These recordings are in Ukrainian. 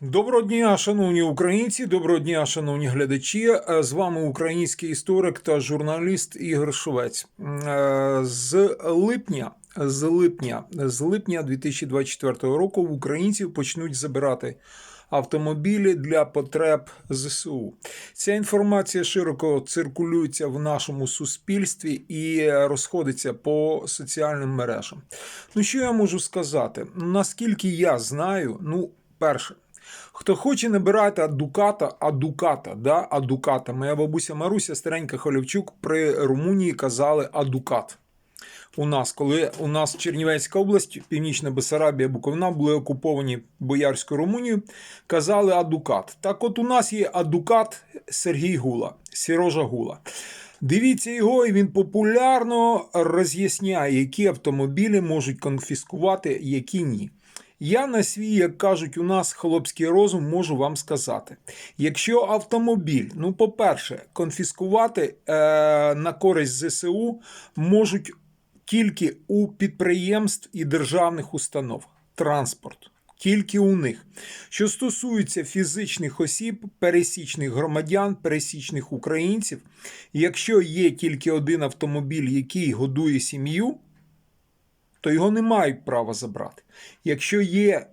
Доброго дня, шановні українці, доброго дня, шановні глядачі. Е, З вами український історик та журналіст Ігор Швець. Е, З липня, з липня, з липня 2024 року в українців почнуть забирати автомобілі для потреб ЗСУ. Ця інформація широко циркулюється в нашому суспільстві і розходиться по соціальним мережам. Ну що я можу сказати? Наскільки я знаю, ну, перше. Хто хоче набирати адуката, адуката, да, адуката. Моя бабуся Маруся Старенька Холівчук при Румунії казали адукат. У нас, коли у нас Чернівецька область, Північна Бесарабія, Буковина були окуповані Боярською Румунією, казали адукат. Так от у нас є адукат Сергій Гула, Сірожа Гула. Дивіться його, і він популярно роз'ясняє, які автомобілі можуть конфіскувати, які ні. Я на свій, як кажуть, у нас хлопський розум можу вам сказати. Якщо автомобіль, ну, по-перше, конфіскувати е, на користь ЗСУ можуть тільки у підприємств і державних установ. Транспорт. Тільки у них. Що стосується фізичних осіб, пересічних громадян, пересічних українців, якщо є тільки один автомобіль, який годує сім'ю, то його не мають права забрати. Якщо є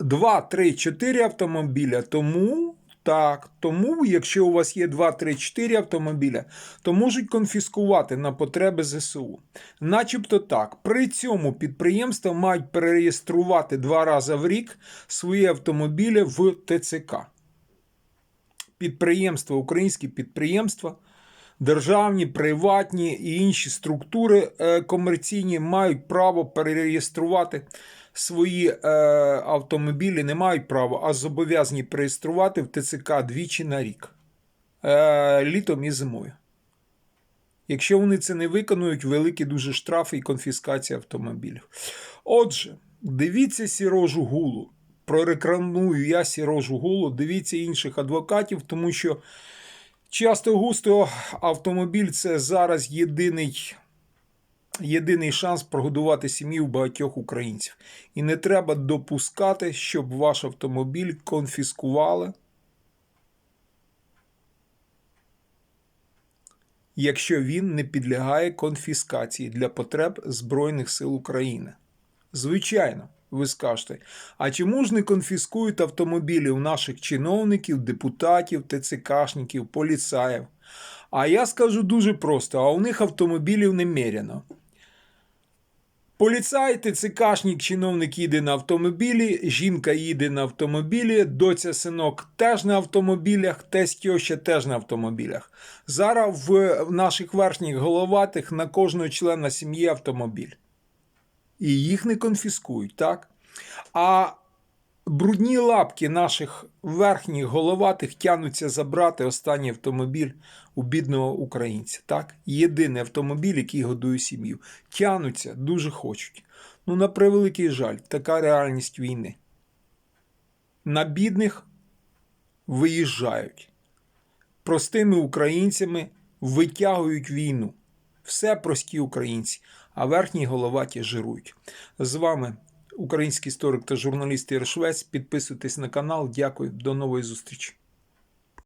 2, 3, 4 автомобіля, тому так, тому, якщо у вас є 2, 3, 4 автомобіля, то можуть конфіскувати на потреби ЗСУ. Начебто так. При цьому підприємства мають перереєструвати два рази в рік свої автомобілі в ТЦК. Підприємства, українські підприємства державні, приватні і інші структури е, комерційні мають право перереєструвати свої е, автомобілі, не мають права, а зобов'язані переєструвати в ТЦК двічі на рік е, літом і зимою. Якщо вони це не виконують, великі дуже штрафи і конфіскація автомобілів. Отже, дивіться сірожу гулу. Прорекламую я сірожу гулу, дивіться інших адвокатів, тому що часто густо автомобіль це зараз єдиний, єдиний шанс прогодувати сім'ю багатьох українців. І не треба допускати, щоб ваш автомобіль конфіскували. якщо він не підлягає конфіскації для потреб Збройних сил України. Звичайно, ви скажете, а чому ж не конфіскують автомобілі у наших чиновників, депутатів, ТЦКшників, поліцаїв? А я скажу дуже просто: а у них автомобілів немерено. Поліцай, ТЦКшник, чиновник їде на автомобілі, жінка їде на автомобілі, доця синок теж на автомобілях, тесть тьоща теж на автомобілях. Зараз в наших верхніх головатих на кожного члена сім'ї автомобіль. І їх не конфіскують, так? А брудні лапки наших верхніх головатих тянуться забрати останній автомобіль у бідного українця. Так? Єдиний автомобіль, який годує сім'ю. Тянуться, дуже хочуть. Ну, на превеликий жаль, така реальність війни. На бідних виїжджають. Простими українцями витягують війну. Все прості українці, а верхні головаті жирують. З вами український історик та журналіст Ігор Підписуйтесь на канал. Дякую, до нової зустрічі.